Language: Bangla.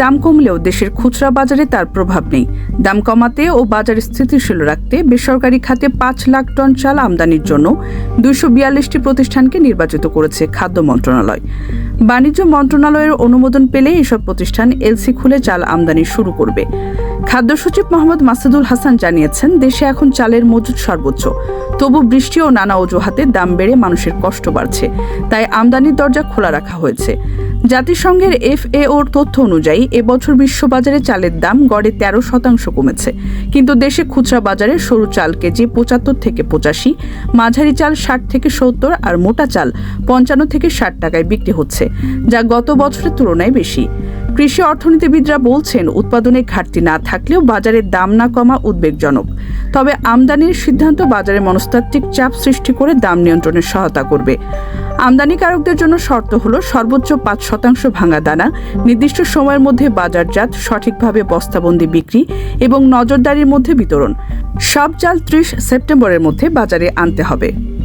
দাম কমলেও দেশের খুচরা বাজারে তার প্রভাব নেই। দাম কমাতে ও বাজার স্থিতিশীল রাখতে বেসরকারি খাতে পাঁচ লাখ টন চাল আমদানির জন্য দুইশো বিয়াল্লিশটি প্রতিষ্ঠানকে নির্বাচিত করেছে খাদ্য মন্ত্রণালয়। বাণিজ্য মন্ত্রণালয়ের অনুমোদন পেলে এসব প্রতিষ্ঠান এলসি খুলে চাল আমদানি শুরু করবে। খাদ্য সচিব মোহাম্মদ মাসুদুল হাসান জানিয়েছেন, দেশে এখন চালের মজুদ সর্বোচ্চ। তবু বৃষ্টি ও নানা অজুহাতে দাম বেড়ে মানুষের কষ্ট বাড়ছে। তাই আমদানির দরজা খোলা রাখা হয়েছে। জাতিসংঘের এফএওর তথ্য অনুযায়ী, এবছর বিশ্ববাজারে চালের দাম গড়ে তেরো শতাংশ কমেছে। কিন্তু দেশে খুচরা বাজারে সরু চাল কেজি পঁচাত্তর থেকে পঁচাশি, মাঝারি চাল ষাট থেকে সত্তর আর মোটা চাল পঞ্চান্ন থেকে ষাট টাকায় বিক্রি হচ্ছে, যা গত বছরের তুলনায় বেশি। কৃষি অর্থনীতিবিদরা বলছেন উৎপাদনে ঘাটতি না থাকলেও বাজারের দাম না কমা উদ্বেগজনক। তবে আমদানির সিদ্ধান্ত বাজারে মনস্তাত্ত্বিক চাপ সৃষ্টি করে দাম নিয়ন্ত্রণে সহায়তা করবে। আমদানিকারকদের জন্য শর্ত হলো সর্বোচ্চ পাঁচ শতাংশ ভাঙা দানা, নির্দিষ্ট সময়ের মধ্যে বাজারজাত, সঠিকভাবে বস্তাবন্দি বিক্রি এবং নজরদারির মধ্যে বিতরণ। সব চাল ত্রিশ সেপ্টেম্বরের মধ্যে বাজারে আনতে হবে।